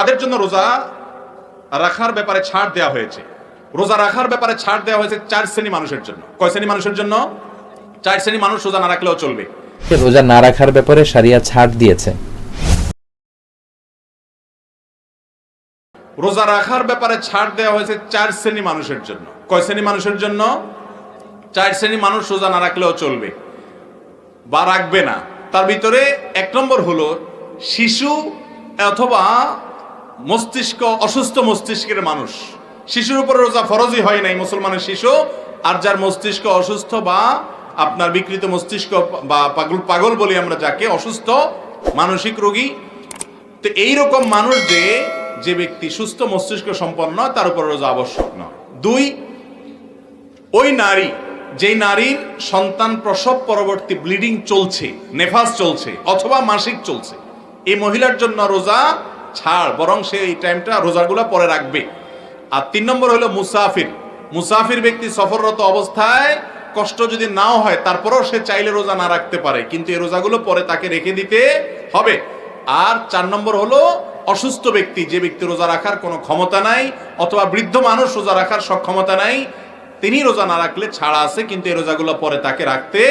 কাদের জন্য রোজা রাখার ব্যাপারে ছাড় দেওয়া হয়েছে? রোজা রাখার ব্যাপারে ছাড় দেওয়া হয়েছে চার শ্রেণি মানুষের জন্য। কয় শ্রেণি মানুষের জন্য? চার শ্রেণি মানুষ রোজা না রাখলেও চলবে। রোজা না রাখার ব্যাপারে সারিয়া ছাড় দিয়েছে। রোজা রাখার ব্যাপারে ছাড় দেওয়া হয়েছে চার শ্রেণি মানুষের জন্য। কয় শ্রেণি মানুষের জন্য? চার শ্রেণি মানুষ রোজা না রাখলেও চলবে। বা রাখবে না। তার ভিতরে এক নম্বর হলো শিশু অথবা মস্তিষ্ক, অসুস্থ মস্তিষ্কের মানুষ। শিশুর উপরে রোজা ফরজই হয় নাই মুসলমানের শিশু, আর যার মস্তিষ্ক অসুস্থ বা আপনার বিকৃত মস্তিষ্ক বা পাগল পাগল বলি আমরা যাকে, অসুস্থ, মানসিক রোগী, তো এইরকম মানুষ যে যে ব্যক্তি সুস্থ মস্তিষ্ক সম্পন্ন তার উপর রোজা আবশ্যক নয়। দুই, ওই নারী, যেই নারীর সন্তান প্রসব পরবর্তী ব্লিডিং চলছে, নেফাস চলছে, অথবা মাসিক চলছে, এই মহিলার জন্য রোজা ছাড়, বরং সে এই টাইমটা রোজাগুলো পরে রাখবে। আর তিন নম্বর হলো মুসাফির। মুসাফির ব্যক্তি সফররত অবস্থায় কষ্ট যদি নাও হয়, তারপরেও সে চাইলে রোজা না রাখতে পারে, কিন্তু এই রোজাগুলো পরে তাকে রেখে দিতে হবে। আর চার নম্বর হলো অসুস্থ ব্যক্তি, যে ব্যক্তি রোজা রাখার কোনো ক্ষমতা নাই, অথবা বৃদ্ধ মানুষ রোজা রাখার সক্ষমতা নাই, তিনি রোজা না রাখলে ছাড়া আছে, কিন্তু এই রোজাগুলো পরে তাকে রাখতে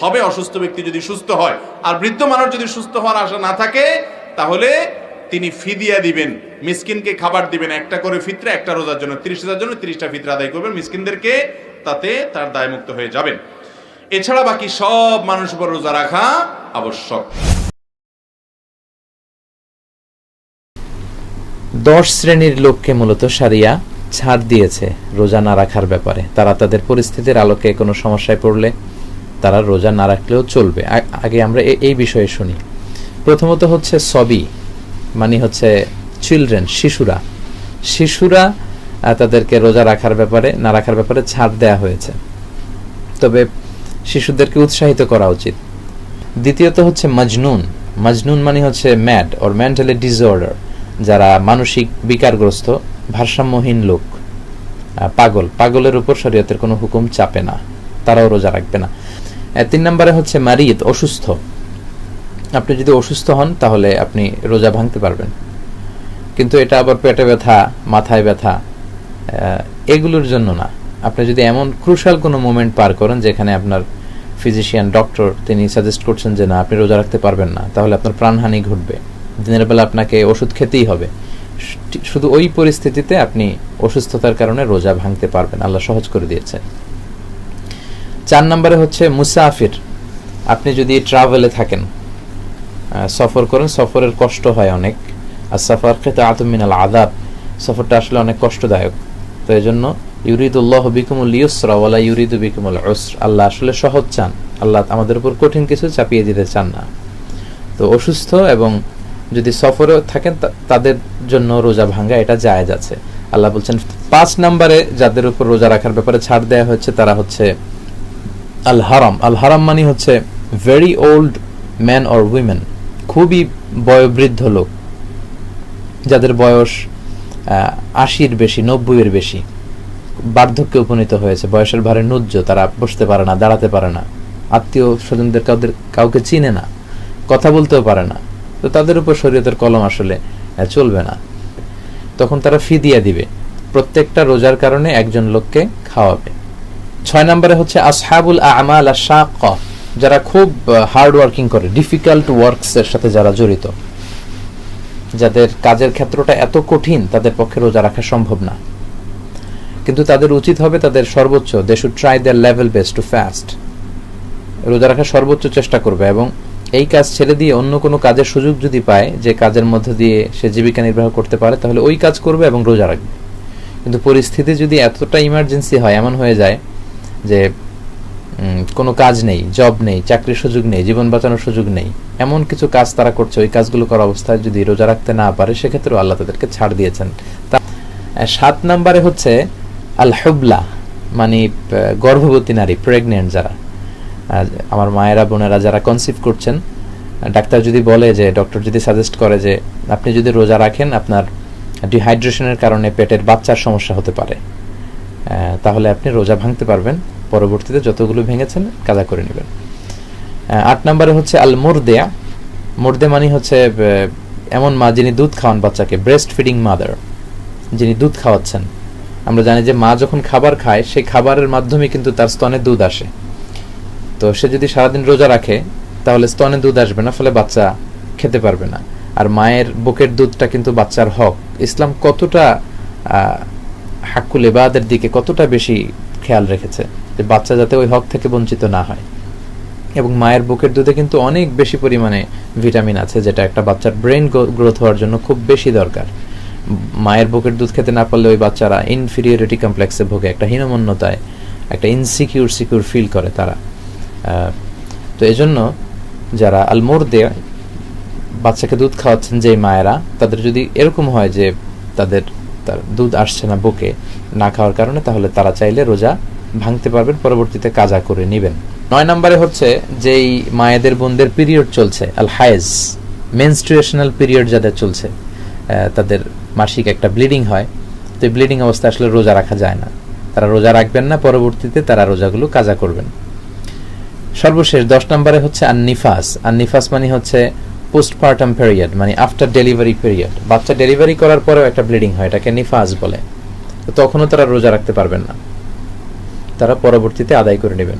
হবে। অসুস্থ ব্যক্তি যদি সুস্থ হয়, আর বৃদ্ধ মানুষ যদি সুস্থ হওয়ার আশা না থাকে, তাহলে তিনি ফিদিয়া দিবেন, মিসকিনকে খাবার দিবেন, একটা করে ফিতরা, একটা রোজার জন্য, তিরিশ হাজার জন্য তিরিশটা ফিতরা আদায় করবেন, মিসকিনদেরকে তাতে তার দায়মুক্ত হয়ে যাবেন। এছাড়া বাকি সব মানুষ উপর রোজা রাখা আবশ্যক। দশ শ্রেণির লোককে মূলত সারিয়া ছাড় দিয়েছে রোজা না রাখার ব্যাপারে। তারা তাদের পরিস্থিতির আলোকে কোনো সমস্যায় পড়লে তারা রোজা না রাখলেও চলবে। আগে আমরা এই বিষয়ে শুনি। প্রথমত হচ্ছে সবই। মানে হচ্ছে চিলড্রেন শিশুরা। শিশুরা তাদেরকে রোজা রাখার ব্যাপারে, না রাখার ব্যাপারে ছাড় দেয়া হয়েছে। তবে শিশুদেরকে উৎসাহিত করা উচিত। দ্বিতীয়ত হচ্ছে মজনুন মজনুন মানে হচ্ছে ম্যাড ওর মেন্টালি ডিসঅর্ডার যারা মানসিক বিকারগ্রস্ত, ভারসাম্যহীন লোক। পাগল। পাগলের উপর শরীয়তের কোনো হুকুম চাপে না। তারাও রোজা রাখবে না। তিন নম্বরে হচ্ছে মারিদ, অসুস্থ। আপনি যদি অসুস্থ হন, তাহলে আপনি রোজা ভাঙতে পারবেন। কিন্তু এটা আবার পেটে ব্যথা, মাথায় ব্যথা এগুলোর জন্য না। আপনি যদি এমন ক্রুশাল কোনো মোমেন্ট পার করেন, যেখানে আপনার ফিজিশিয়ান ডক্টর তিনি সাজেস্ট করছেন যে, না, আপনি রোজা রাখতে পারবেন না। তাহলে আপনার প্রাণহানি ঘটবে। দিনের বেলা আপনাকে ওষুধ খেতেই হবে। শুধু ওই পরিস্থিতিতে আপনি অসুস্থতার কারণে রোজা ভাঙতে পারবেন। আল্লাহ সহজ করে দিয়েছেন। চার নম্বরে হচ্ছে মুসাফির। আপনি যদি ট্রাভেলে থাকেন সফর করেন। সফরের কষ্ট হয় অনেক। আর সফর খেতে আতমিনাল আদাব সফরটা আসলে অনেক কষ্টদায়ক। তো এই জন্য ইউরিদুল্লাহ বিকুমুল ইউসরা ওয়ালা ইউরিদু বিকুমুল উসর। আল্লাহ আসলে সহজ চান। আল্লাহ আমাদের উপর কঠিন কিছু চাপিয়ে দিতে চান না। তো অসুস্থ এবং যদি সফরে থাকেন তাদের জন্য রোজা ভাঙ্গা এটা জায়েজ আছে। আল্লাহ বলছেন, পাঁচ নম্বরে যাদের উপর রোজা রাখার ব্যাপারে ছাড় দেওয়া হয়েছে, তারা হচ্ছে আল হারাম আল হারাম মানে হচ্ছে very old man or women খুবই বয়োবৃদ্ধ লোক, যাদের বয়স আশির বেশি, নব্বইয়ের বেশি। বার্ধক্যে উপনীত হয়েছে, বয়সের ভারে নুজ্জ, তারা বসতে পারে না, দাঁড়াতে পারে না। আত্মীয় স্বজনদের কাউদের, কাউকে চিনে না, কথা বলতেও পারে না। তো তাদের উপর শরীয়তের কলম আসলে চলবে না। তখন তারা ফিদিয়া দিবে। প্রত্যেকটা রোজার কারণে একজন লোককে খাওয়াবে। ছয় নম্বরে হচ্ছে, আসহাবুল আমাল আশাক যারা খুব হার্ড ওয়ার্কিং করে ডিফিকাল্ট ওয়ার্কস এর সাথে যারা জড়িত, যাদের কাজের ক্ষেত্রটা এত কঠিন, তাদের পক্ষে রোজা রাখা সম্ভব না। কিন্তু তাদের উচিত হবে তাদের সর্বোচ্চ they should try their level best to fast রোজা রাখার সর্বোচ্চ চেষ্টা করবে এবং এই কাজ ছেড়ে দিয়ে অন্য কোনো কাজের সুযোগ যদি পায়, যে কাজের মধ্যে দিয়ে সে জীবিকা নির্বাহ করতে পারে, তাহলে ওই কাজ করবে এবং রোজা রাখবে। কিন্তু পরিস্থিতি যদি এতটা ইমার্জেন্সি হয়, এমন হয়ে যায় যে কোনো কাজ নেই জব নেই, চাকরির সুযোগ নেই, জীবন বাঁচানোর সুযোগ নেই। এমন কিছু কাজ তারা করছে, ওই কাজগুলো করা অবস্থায় যদি রোজা রাখতে না পারে, সেক্ষেত্রেও আল্লাহ তাদেরকে ছাড় দিয়েছেন। তা সাত নম্বরে হচ্ছে আল হুবলা মানে গর্ভবতী নারী প্রেগনেন্ট যারা। আমার মায়েরা, বোনেরা যারা কনসিভ করছেন ডাক্তার যদি বলে যে ডক্টর যদি সাজেস্ট করে যে, আপনি যদি রোজা রাখেন, আপনার ডিহাইড্রেশনের কারণে পেটের বাচ্চার সমস্যা হতে পারে। তাহলে আপনি রোজা ভাঙতে পারবেন। পরবর্তীতে যতগুলো ভেঙেছেন কাজা করে নেবেন। আট নম্বরে হচ্ছে আল মুরদেয়া মুর্দে মানে হচ্ছে এমন মা যিনি দুধ খাওয়ান বাচ্চাকে ব্রেস্ট ফিডিং মাদার যিনি দুধ খাওয়াচ্ছেন। আমরা জানি যে মা যখন খাবার খায়, সেই খাবারের মাধ্যমে কিন্তু তার স্তনে দুধ আসে। তো সে যদি সারাদিন রোজা রাখে, তাহলে স্তনে দুধ আসবে না, ফলে বাচ্চা খেতে পারবে না। আর মায়ের বুকের দুধটা কিন্তু বাচ্চার হক। ইসলাম কতটা হাক্কুল এবাদের দিকে কতটা বেশি খেয়াল রেখেছে? যে বাচ্চা যাতে ওই হক থেকে বঞ্চিত না হয়। এবং মায়ের বুকের দুধে কিন্তু অনেক বেশি পরিমাণে ভিটামিন আছে, যেটা একটা বাচ্চার ব্রেন গ্রোথ হওয়ার জন্য খুব বেশি দরকার। মায়ের বুকের দুধ খেতে না পারলে ওই বাচ্চারা ইনফিরিয়রিটি কমপ্লেক্সে ভোগে, একটা হীনমন্যতায়, একটা ইনসিকিউর সিকিউর ফিল করে তারা। তো এজন্য যারা আলমোর দেয় বাচ্চাকে দুধ খাওয়াচ্ছেন যে মায়েরা, তাদের যদি এরকম হয় যে তাদের, তার দুধ আসছে না বুকে, না খাওয়ার কারণে, তাহলে তারা চাইলে রোজা ভাঙতে পারবেন, পরবর্তীতে কাজা করে নেবেন। নয় নম্বরে হচ্ছে যেই মায়েদের বোনদের পিরিয়ড চলছে আল হায়েজ মেনস্ট্রুয়েশনাল পিরিয়ড যাদের চলছে তাদের মাসিক একটা ব্লিডিং হয়। তো এই ব্লিডিং অবস্থায় আসলে রোজা রাখা যায় না। তারা রোজা রাখবেন না, পরবর্তীতে তারা রোজাগুলো কাজা করবেন। সর্বশেষ, দশ নম্বরে হচ্ছে আননিফাস। আননিফাস মানে হচ্ছে পোস্টপার্টাম পিরিয়ড মানে আফটার ডেলিভারি পিরিয়ড বাচ্চা ডেলিভারি করার পরেও একটা ব্লিডিং হয়, এটাকে নিফাস বলে। তো তখনও তারা রোজা রাখতে পারবেন না। তারা পরবর্তীতে আদায় করে নেবেন।